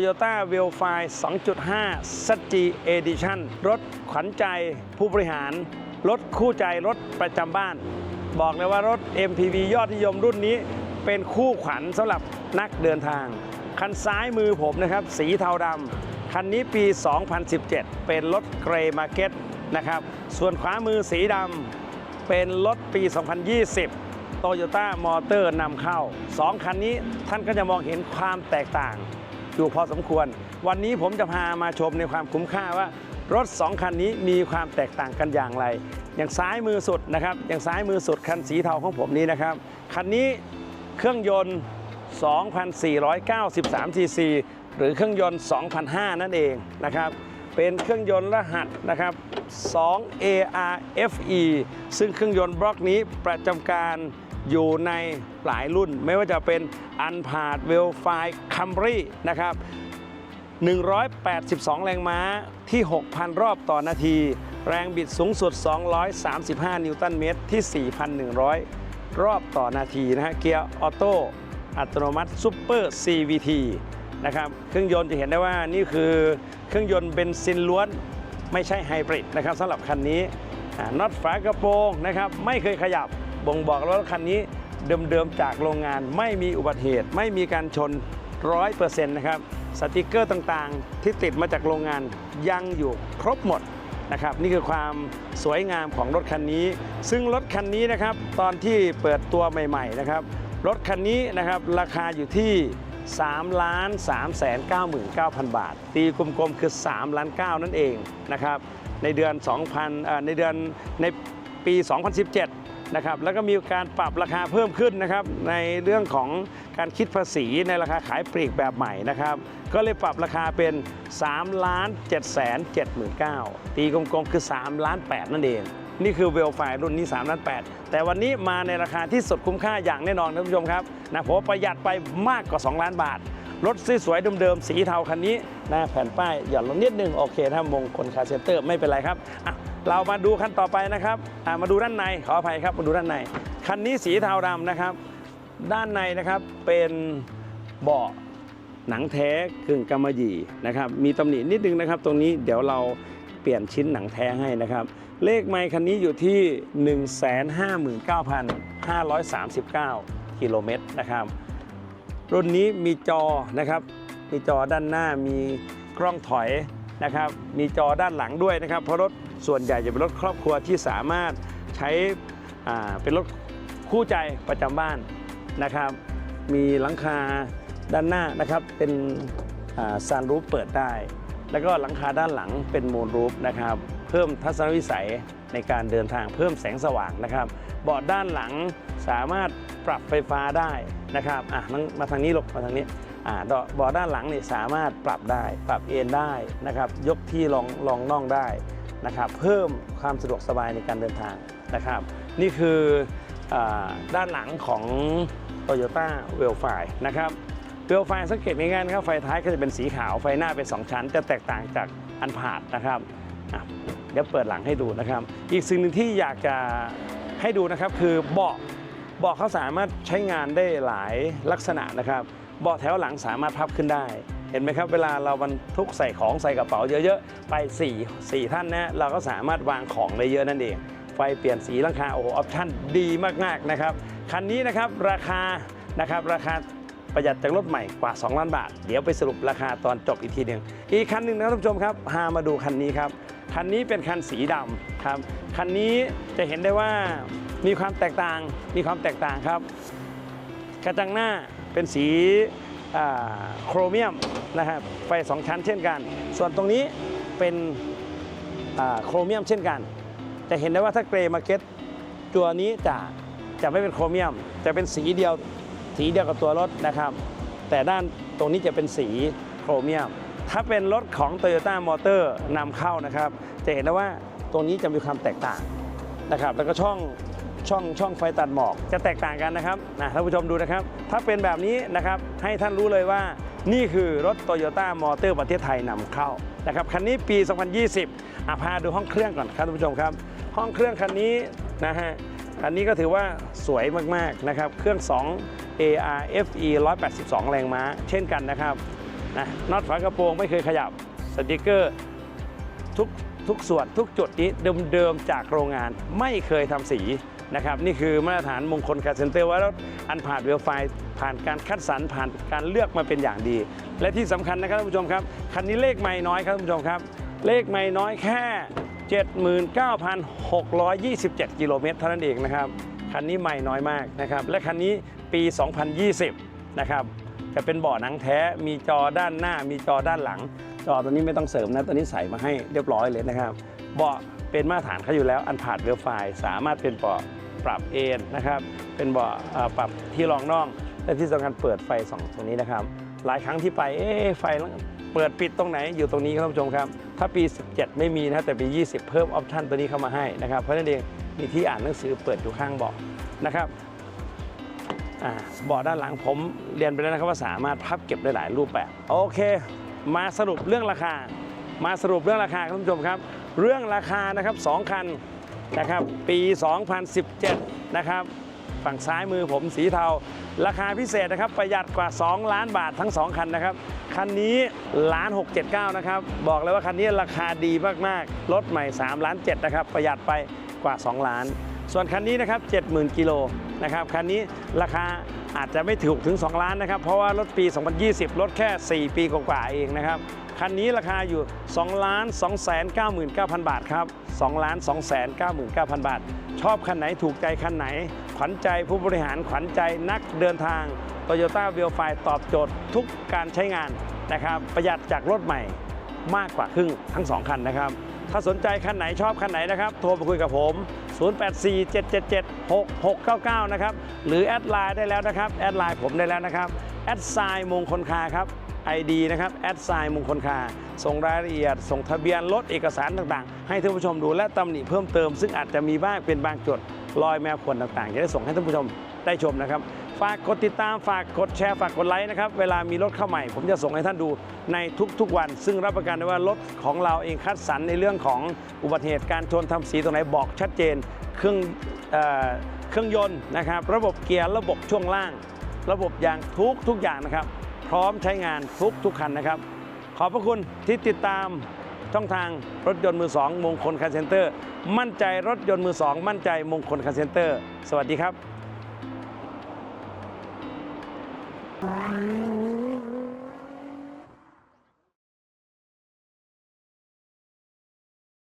Toyota w e l f i 2.5 s g Edition รถขวัญใจผู้บริหาร รถคู่ใจรถประจำบ้าน บอกเลยว่ารถ MPV ยอดนิยมรุ่นนี้ เป็นคู่ขวัญสำหรับนักเดินทาง คันซ้ายมือผมนะครับ สีเทาดำคันนี้ปี 2017 เป็นรถเกรย์มาร์เก็ตนะครับส่วนขวามือสีดำเป็นรถปี 2020โตโยต้ามอเตอร์นำเข้า 2 คันนี้ท่านก็จะมองเห็นความแตกต่าง อยู่พอสมควร วันนี้ผมจะพามาชมในความคุ้มค่าว่ารถ 2 คันนี้มีความแตกต่างกันอย่างไร อย่างซ้ายมือสุดนะครับ อย่างซ้ายมือสุดคันสีเทาของผมนี้นะครับ คันนี้เครื่องยนต์ 2,493 ซีซี หรือเครื่องยนต์ 2,005 นั่นเองนะครับ เป็นเครื่องยนต์รหัสนะครับ 2 ARFE ซึ่งเครื่องยนต์บล็อกนี้ประจำการ อยู่ในหลายรุ่น ไม่ว่าจะเป็นอันพาดเวลไฟคัมรี่นะครับ 182 แรงม้าที่ 6,000 รอบต่อนาที แรงบิดสูงสุด 235 นิวตันเมตรที่ 4,100 รอบต่อนาทีนะฮะเกียร์ออโต้อัตโนมัติซูเปอร์ CVT นะครับเครื่องยนต์จะเห็นได้ว่านี่คือเครื่องยนต์เบนซินล้วนไม่ใช่ไฮบริดนะครับสำหรับคันนี้น็อตฝากระโปรงนะครับไม่เคยขยับ บ่งบอกแล้วว่าคันนี้เดิมๆจากโรงงานไม่มีอุบัติเหตุ ไม่มีการชน 100%นะครับสติกเกอร์ต่างๆ ที่ติดมาจากโรงงานยังอยู่ครบหมดนะครับนี่คือความสวยงามของรถคันนี้ ซึ่งรถคันนี้นะครับตอนที่เปิดตัวใหม่ๆนะครับรถคันนี้นะครับราคาอยู่ที่3ล้าน3แสน99,000 บาท ตีกลมๆ คือ 3 ล้าน 9 นั่นเองนะครับในเดือน 2,000ในเดือนในปี 2017 นะครับแล้วก็มีการปรับราคาเพิ่มขึ้นนะครับในเรื่องของการคิดภาษีในราคาขายปลีกแบบใหม่นะครับ ก็เลยปรับราคาเป็น 3 ล้าน7แสน79,000ตีกลมๆ คือ 3 ล้าน8นั่นเอง นี่คือเวลไฟรุ่นนี้3ล้าน8แต่วันนี้มาในราคาที่สุดคุ้มค่าอย่างแน่นอนท่านผู้ชมครับนะผมประหยัดไปมากกว่า 2 ล้านบาท รถสวยๆเดิมๆสีเทาคันนี้หนะแผ่นป้ายหย่อนลงนิดนึงโอเคถ้ามงคลคาเซนเตอร์ไม่เป็นไรครับเรามาดูคันต่อไปนะครับมาดูด้านในขออภัยครับมาดูด้านใน คันนี้สีเทาดำนะครับ ด้านในนะครับเป็นเบาะหนังแท้กึ่งกำมะหยี่นะครับมีตำหนินิดนึงนะครับ ตรงนี้เดี๋ยวเราเปลี่ยนชิ้นหนังแท้ให้นะครับ เลขไมค์คันนี้อยู่ที่ 159,539 กิโลเมตรนะครับ รุ่นนี้มีจอนะครับ มีจอด้านหน้ามีกล้องถอยนะครับ มีจอด้านหลังด้วยนะครับ เพราะรถส่วนใหญ่จะเป็นรถครอบครัวที่สามารถใช้เป็นรถคู่ใจประจำบ้านนะครับ มีหลังคาด้านหน้านะครับเป็นซันรูฟเปิดได้ แล้วก็หลังคาด้านหลังเป็นโมนรูฟนะครับ เพิ่มทัศนวิสัยในการเดินทางเพิ่มแสงสว่างนะครับ เบาะด้านหลังสามารถปรับไฟฟ้าได้นะครับอะนั่งมาทางนี้ลูกมาทางนี้อ่าเบาะด้านหลังนี่สามารถปรับได้ ปรับเอนได้นะครับ ยกที่รองรองน่องได้นะครับ เพิ่มความสะดวกสบายในการเดินทางนะครับ นี่คืออด้านหลังของ Toyota w e l f i นะครับเวลไฟสังเกตง่ายๆนะครับไฟท้ายก็จะเป็นสีขาวไฟหน้าเป็น 2 ชั้น จะแตกต่างจากอันผาดนะครับ เดี๋ยวเปิดหลังให้ดูนะครับ อีกสิ่งหนึ่งที่อยากจะให้ดูนะครับคือเบาะเบาะเขาสามารถใช้งานได้หลายลักษณะนะครับเบาะแถวหลังสามารถพับขึ้นได้ เห็นไหมครับ เวลาเราบรรทุกใส่ของใส่กระเป๋าเยอะๆ ไป 4 4 ท่านนะเราก็สามารถวางของได้เยอะนั่นเอง ไฟเปลี่ยนสีลังคาโอ้โหออปชั่นดีมากๆนะครับคันนี้นะครับราคานะครับราคาประหยัดจากรถใหม่กว่า 2 ล้านบาท เดี๋ยวไปสรุปราคาตอนจบอีกทีหนึ่งอีกคันหนึ่งนะครับท่านผู้ชมครับพามาดูคันนี้ครับ คันนี้เป็นคันสีดำครับ คันนี้จะเห็นได้ว่ามีความแตกต่าง มีความแตกต่างครับ กระจังหน้าเป็นสีโครเมียมนะครับไฟสองชั้นเช่นกัน ส่วนตรงนี้เป็นโครเมียมเช่นกัน จะเห็นได้ว่าถ้าเกรย์มาเก็ตตัวนี้จะจะไม่เป็นโครเมียม จะเป็นสีเดียวสีเดียวกับตัวรถนะครับ แต่ด้านตรงนี้จะเป็นสีโครเมียม ถ้าเป็นรถของ Toyota Motor นำเข้านะครับ จะเห็นได้ว่าตรงนี้จะมีความแตกต่างนะครับ แล้วก็ช่องช่องช่องไฟตัดหมอกจะแตกต่างกันนะครับนะท่านผู้ชมดูนะครับ ถ้าเป็นแบบนี้นะครับให้ท่านรู้เลยว่านี่คือรถ Toyota m o เตอร์ประเทศไทยนำเข้านะครับคันนี้ปี 2020อะพาดูห้องเครื่องก่อนครับท่านผู้ชมครับ ห้องเครื่องคันนี้นะฮะอันนี้ก็ถือว่าสวยมาก ๆ นะครับ เครื่อง 2 ARFE 182 แรงม้า เช่นกันนะครับ นะน็อตฝากระโปรงไม่เคยขยับสติกเกอร์ทุกทุกส่วนทุกจุดนี้เดิมๆจากโรงงานไม่เคยทำสีนะครับนี่คือมาตรฐานมงคลคาเซนเตอร์ว่ารถอันผ่านเวลไฟผ่านการคัดสรรผ่านการเลือกมาเป็นอย่างดี และที่สำคัญนะครับท่านผู้ชมครับคันนี้เลขไม่น้อยครับท่านผู้ชมครับ เลขไม่น้อยแค่ 79,627 กิโลเมตรเท่านั้นเองนะครับคันนี้ใหม่น้อยมากนะครับและคันนี้ปี 2020 นะครับ จะเป็นเบาะหนังแท้ มีจอด้านหน้า มีจอด้านหลัง จอตัวนี้ไม่ต้องเสริมนะตัวนี้ใส่มาให้เรียบร้อยเลยนะครับ เบาะเป็นมาตรฐานเขาอยู่แล้วอันผาดเวลไฟสามารถเป็นเบาะปรับเอนนะครับ เป็นเบาะปรับที่รองน่อง และที่สำคัญเปิดไฟสองตรงนี้นะครับ หลายครั้งที่ไปเอ๊ไฟเปิดปิดตรงไหนอยู่ตรงนี้ครับท่านผู้ชมครับ ถ้าปี 17 ไม่มีนะแต่ปี 20 เพิ่มออปชันตัวนี้เข้ามาให้นะครับ เพราะนั้นเองมีที่อ่านหนังสือเปิดอยู่ข้างเบาะนะครับ บาะด้านหลังผมเรียนไปแล้วนะครับว่าสามารถพับเก็บได้หลายรูปแบบ โอเค มาสรุปเรื่องราคา มาสรุปเรื่องราคาครับท่านผู้ชมครับ เรื่องราคานะครับสองคันนะครับปี 2017 นะครับฝั่งซ้ายมือผมสีเทา ราคาพิเศษนะครับประหยัดกว่า 2 ล้านบาททั้ง 2 คันนะครับ คันนี้ล้าน679 นะครับ บอกเลยว่าคันนี้ราคาดีมากๆรถใหม่3ล้าน7นะครับ ประหยัดไปกว่า 2 ล้าน ส่วนคันนี้นะครับ70,000กิโล นะครับคันนี้ราคาอาจจะไม่ถูกถึง 2 ล้านนะครับ เพราะว่ารถปี 2020 รถแค่ 4 ปีกว่าๆเองนะครับคันนี้ราคาอยู่ 2 ล้าน 2 9 9 0 0บาทครับ 2 ล้าน 2 9 9 0 0 บาท ชอบคันไหนถูกใจคันไหน ขวัญใจผู้บริหารขวัญใจนักเดินทาง Toyota w i l f i ตอบโจทย์ทุกการใช้งานนะครับ ประหยัดจากรถใหม่มากกว่าครึ่งทั้ง 2 คันนะครับ ถ้าสนใจคันไหนชอบคันไหนนะครับ โทรมาคุยกับผม 0847776699 นะครับ หรือแอดไลน์ได้แล้วนะครับ แอดไลน์ผมได้แล้วนะครับ แอดไซน์มงคลคาครับ ID นะครับแอดไซน์มงคลคาส่งรายละเอียด ส่งทะเบียนรถเอกสารต่างๆ ให้ท่านผู้ชมดูและตำหนิเพิ่มเติม ซึ่งอาจจะมีบ้างเป็นบางจุดรอยแมวขวนต่างๆ จะได้ส่งให้ท่านผู้ชมได้ชมนะครับ ฝากกดติดตามฝากกดแชร์ฝากกดไลค์นะครับ เวลามีรถเข้าใหม่ ผมจะส่งให้ท่านดูในทุกๆวัน ซึ่งรับประกันได้ว่ารถของเราเองคัดสรรในเรื่องของอุบัติเหตุการชนทำสีตรงไหนบอกชัดเจน เครื่องเอเครื่องยนต์นะครับ ระบบเกียร์ระบบช่วงล่าง ระบบยางทุกทุกอย่างนะครับ พร้อมใช้งานทุกทุกคันนะครับ ขอบพระคุณที่ติดตามช่องทางรถยนต์มือสองมงคลคาร์เซ็นเตอร์ มั่นใจรถยนต์มือสองมั่นใจมงคลคาร์เซ็นเตอร์ สวัสดีครับ Thank you.